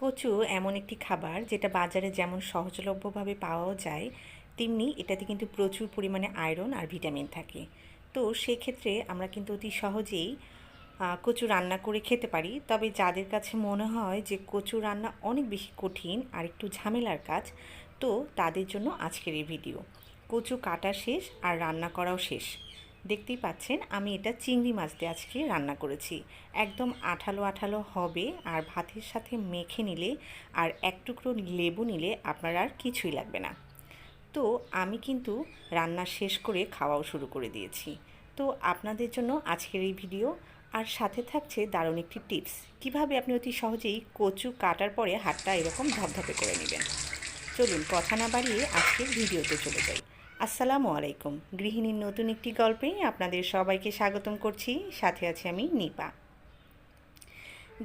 কচু এমন একটি খাবার যেটা বাজারে যেমন সহজলভ্যভাবে পাওয়াও যায়, তেমনি এটাতে কিন্তু প্রচুর পরিমাণে আয়রন আর ভিটামিন থাকে। তো সেক্ষেত্রে আমরা কিন্তু অতি সহজেই কচু রান্না করে খেতে পারি। তবে যাদের কাছে মনে হয় যে কচু রান্না অনেক বেশি কঠিন আর একটু ঝামেলার কাজ, তো তাদের জন্য আজকের এই ভিডিও। কচু কাটা শেষ আর রান্না করাও শেষ। দেখতেই পাচ্ছেন, আমি এটা চিংড়ি মাছ দিয়ে আজকে রান্না করেছি। একদম আঠালো আঠালো হবে আর ভাতের সাথে মেখে নিলে আর এক টুকরো লেবু নিলে আপনার আর কিছুই লাগবে না। তো আমি কিন্তু রান্না শেষ করে খাওয়াও শুরু করে দিয়েছি। তো আপনাদের জন্য আজকের এই ভিডিও। আর সাথে থাকছে দারুণ একটি টিপস। কীভাবে আপনি অতি সহজেই কচু কাটার পরে হাতটা এরকম ধপধপে করে নেবেন। চলুন, কথা না বাড়িয়ে আজকের ভিডিওতে চলে যাই। আসসালামু আলাইকুম। গৃহিণীর নতুন একটি গল্পে আপনাদের সবাইকে স্বাগতম করছি। সাথে আছি আমি নিপা।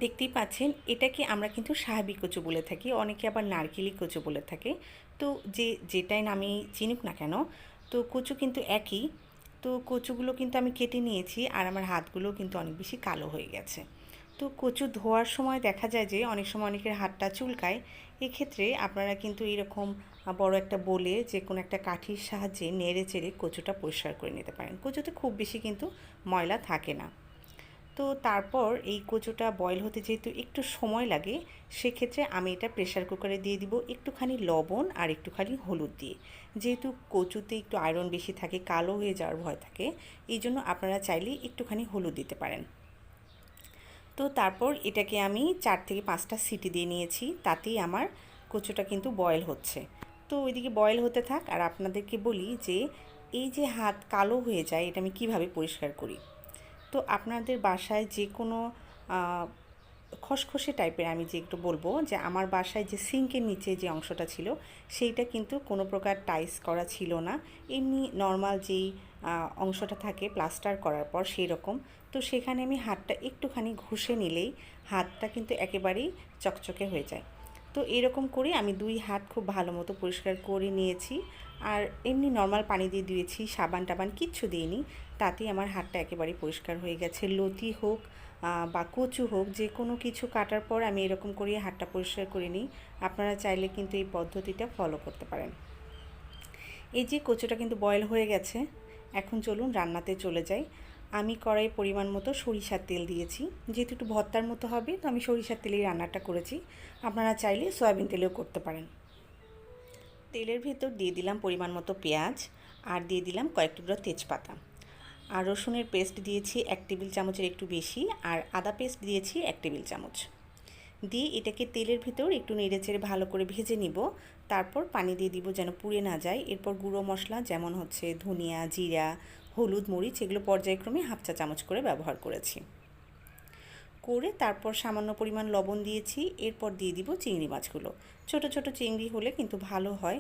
দেখতেই পাচ্ছেন, এটাকে আমরা কিন্তু সাহাবি কচু বলে থাকি, অনেকে আবার নারকেলি কচু বলে থাকে। তো যে যেটাই নামে চিনুক না কেন, তো কচু কিন্তু একই। তো কচুগুলো কিন্তু আমি কেটে নিয়েছি আর আমার হাতগুলো কিন্তু অনেক বেশি কালো হয়ে গেছে। তো কচু ধোয়ার সময় দেখা যায় যে অনেক সময় অনেকের হাতটা চুলকায়। এক্ষেত্রে আপনারা কিন্তু এরকম বড় একটা বলে যে কোনো একটা কাঠির সাহায্যে নেড়ে চেড়ে কচুটা পরিষ্কার করে নিতে পারেন। কচুতে খুব বেশি কিন্তু ময়লা থাকে না। তো তারপর এই কচুটা বয়েল হতে যেহেতু একটু সময় লাগে, সেক্ষেত্রে আমি এটা প্রেশার কুকারে দিয়ে দিব একটুখানি লবণ আর একটুখানি হলুদ দিয়ে। যেহেতু কচুতে একটু আয়রন বেশি থাকে, কালো হয়ে যাওয়ার ভয় থাকে, এই জন্য আপনারা চাইলে একটুখানি হলুদ দিতে পারেন। তো তারপর এটাকে আমি চার থেকে পাঁচটা সিটি দিয়ে নিয়েছি, তাতেই আমার কচুটা কিন্তু বয়েল হচ্ছে। তো ওইদিকে বয়েল হতে থাক। আর আপনাদেরকে বলি যে, এই যে হাত কালো হয়ে যায়, এটা আমি কীভাবে পরিষ্কার করি? তো আপনাদের বাসায় যে কোনো খসখসে টাইপের আমি যে একটু বলব, যে আমার বাসায় যে সিঙ্কের নিচে যে অংশটা ছিল, সেইটা কিন্তু কোনো প্রকার টাইস করা ছিল না। এমনি নর্মাল যেই অংশটা থাকে প্লাস্টার করার পর সেই রকম তো সেখানে আমি হাতটা একটুখানি ঘষে নিলেই হাতটা কিন্তু একেবারেই চকচকে হয়ে যায়। তো এরকম করে আমি দুই হাত খুব ভালো মতো পরিষ্কার করে নিয়েছি। আর এমনি নর্মাল পানি দিয়ে দিয়েছি, সাবান টাবান কিচ্ছু দিইনি। তাতেই আমার হাতটা একেবারে পরিষ্কার হয়ে গেছে। লতি হোক বা কচু হোক, যে কোনো কিছু কাটার পর আমি এরকম করে হাতটা পরিষ্কার করে নিই। আপনারা চাইলে কিন্তু এই পদ্ধতিটা ফলো করতে পারেন। এই যে কচুটা কিন্তু বয়েল হয়ে গেছে, এখন চলুন রান্নাতে চলে যাই। আমি কড়াই পরিমাণ মতো সরিষার তেল দিয়েছি। যেহেতু একটু ভর্তার মতো হবে, তো আমি সরিষার তেলেই রান্নাটা করেছি। আপনারা চাইলে সয়াবিন তেলেও করতে পারেন। তেলের ভেতর দিয়ে দিলাম পরিমাণ মতো পেঁয়াজ আর দিয়ে দিলাম কয়েক টুকরো তেজপাতা। আর রসুনের পেস্ট দিয়েছি এক টেবিল চামচের একটু বেশি আর আদা পেস্ট দিয়েছি এক টেবিল চামচ। দিয়ে এটাকে তেলের ভেতর একটু নেড়ে চেড়ে ভালো করে ভেজে নিব। তারপর পানি দিয়ে দিব যেন পুড়ে না যায়। এরপর গুঁড়ো মশলা যেমন হচ্ছে ধনিয়া, জিরা হলুদ, মরিচ এগুলো পর্যায়ক্রমে হাফ চা চামচ করে ব্যবহার করেছি। করে তারপর সামান্য পরিমাণ লবণ দিয়েছি, এরপর দিয়ে দিব চিংড়ি মাছগুলো। ছোট ছোট চিংড়ি হলে কিন্তু ভালো হয়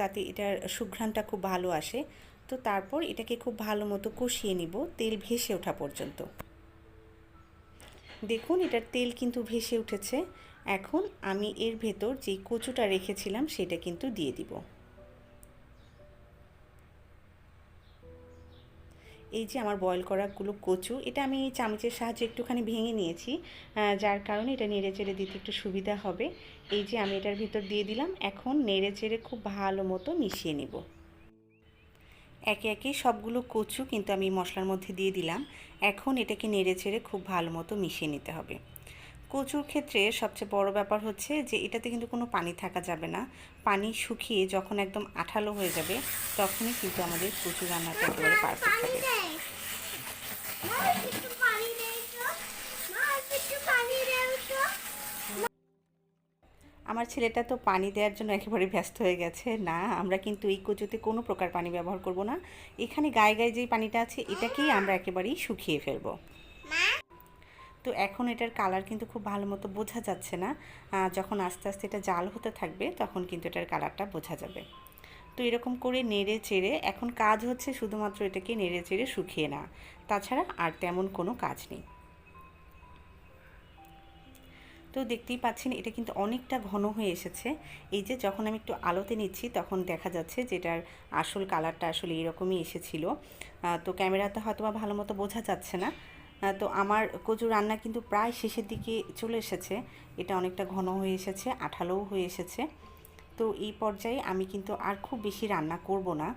তাতে এটার সুঘ্রাণটা খুব ভালো আসে। তো তারপর এটাকে খুব ভালো মতো কষিয়ে নিব, তেল ভেসে ওঠা পর্যন্ত। দেখুন এটার তেল কিন্তু ভেসে উঠেছে। এখন আমি এর ভেতর যে কচুটা রেখেছিলাম সেটা কিন্তু দিয়ে দিব। এই যে আমার বয়েল করাগুলো কচু, এটা আমি চামচের সাহায্যে একটুখানি ভেঙে নিয়েছি যার কারণে এটা নেড়ে চেড়ে দিতে একটু সুবিধা হবে। এই যে আমি এটার ভিতর দিয়ে দিলাম, এখন নেড়ে চেড়ে খুব ভালো মতো মিশিয়ে নিব। একে একে সবগুলো কচু কিন্তু আমি মশলার মধ্যে দিয়ে দিলাম, এখন এটাকে নেড়ে চেড়ে খুব ভালো মতো মিশিয়ে নিতে হবে। কচুর ক্ষেত্রে সবচেয়ে বড় ব্যাপার হচ্ছে যে এটাতে কিন্তু কোনো পানি থাকা যাবে না। পানি শুকিয়ে যখন একদম আঠালো হয়ে যাবে, তখনই কিন্তু আমাদের কচু রান্নাটা একেবারে পারফেক্ট হবে। আমার ছেলেটা তো পানি দেওয়ার জন্য একেবারে ব্যস্ত হয়ে গেছে। না, আমরা কিন্তু এই কচুতে কোনো প্রকার পানি ব্যবহার করব না। এখানে গায়ে গায়ে যেই পানিটা আছে, এটাকেই আমরা একেবারেই শুকিয়ে ফেলব। তো এখন এটার কালার কিন্তু খুব ভালো মতো বোঝা যাচ্ছে না। যখন আস্তে আস্তে এটা জাল হতে থাকবে, তখন কিন্তু এটার কালারটা বোঝা যাবে। তো এরকম করে নেড়ে চেড়ে, এখন কাজ হচ্ছে শুধুমাত্র এটাকে নেড়ে চেড়ে শুকিয়ে না তাছাড়া আর তেমন কোনো কাজ নেই। তো দেখতেই পাচ্ছেন, এটা কিন্তু অনেকটা ঘন হয়ে এসেছে। এই যে যখন আমি একটু আলোতে নিচ্ছি, তখন দেখা যাচ্ছে যেটার আসল কালারটা আসলে এরকমই এসেছিল। তো ক্যামেরাতে হয়তো বা ভালো মতো বোঝা যাচ্ছে না। তো আমার কচু রান্না কিন্তু প্রায় শেষের দিকে চলে এসেছে। এটা অনেকটা ঘন হয়ে এসেছে, আঠালোও হয়ে এসেছে। তো এই পর্যায়ে আমি কিন্তু আর খুব বেশি রান্না করব না।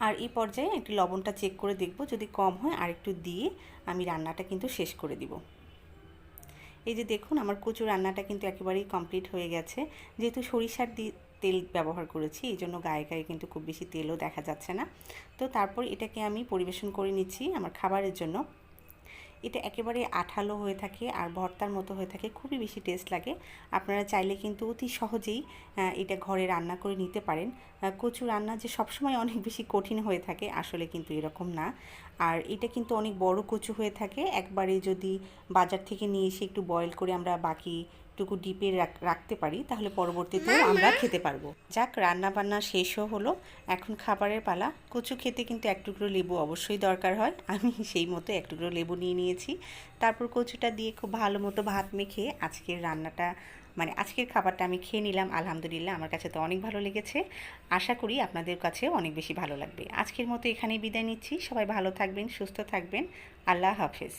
আর এই পর্যায়ে একটু লবণটা চেক করে দেখব, যদি কম হয় আর একটু দিয়ে আমি রান্নাটা কিন্তু শেষ করে দিব। এই যে দেখুন, আমার কচু রান্নাটা কিন্তু একেবারেই কমপ্লিট হয়ে গেছে। যেহেতু সরিষার তেল ব্যবহার করেছি, এই জন্য গায়ে গায়ে কিন্তু খুব বেশি তেলও দেখা যাচ্ছে না। তো তারপর এটাকে আমি পরিবেশন করে নিচ্ছি আমার খাবারের জন্য। এটা একেবারে আঠালো হয়ে থাকে আর ভর্তার মতো হয়ে থাকে, খুবই বেশি টেস্ট লাগে। আপনারা চাইলে কিন্তু অতি সহজেই এটা ঘরে রান্না করে নিতে পারেন। কচু রান্না যে সবসময় অনেক বেশি কঠিন হয়ে থাকে, আসলে কিন্তু এরকম না। আর এটা কিন্তু অনেক বড় কচু হয়ে থাকে, একবারে যদি বাজার থেকে নিয়ে এসে একটু বয়েল করে আমরা বাকি টুকু ডিপে রাখ- রাখতে পারি তাহলে পরবর্তীতে আমরা খেতে পারব। যাক রান্না বান্না শেষও হলো। এখন খাবারের পালা। কচু খেতে কিন্তু এক টুকরো লেবু অবশ্যই দরকার হয়। আমি সেই মতো এক টুকরো লেবু নিয়ে নিয়েছি। তারপর কচুটা দিয়ে খুব ভালো মতো ভাত মেখে আজকের রান্নাটা মানে আজকের খাবারটা আমি খেয়ে নিলাম আলহামদুলিল্লাহ। আমার কাছে তো অনেক ভালো লেগেছে। আশা করি আপনাদের কাছেও অনেক বেশি ভালো লাগবে। আজকের মতো এখানেই বিদায় নিচ্ছি। সবাই ভালো থাকবেন সুস্থ থাকবেন। আল্লাহ হাফেজ।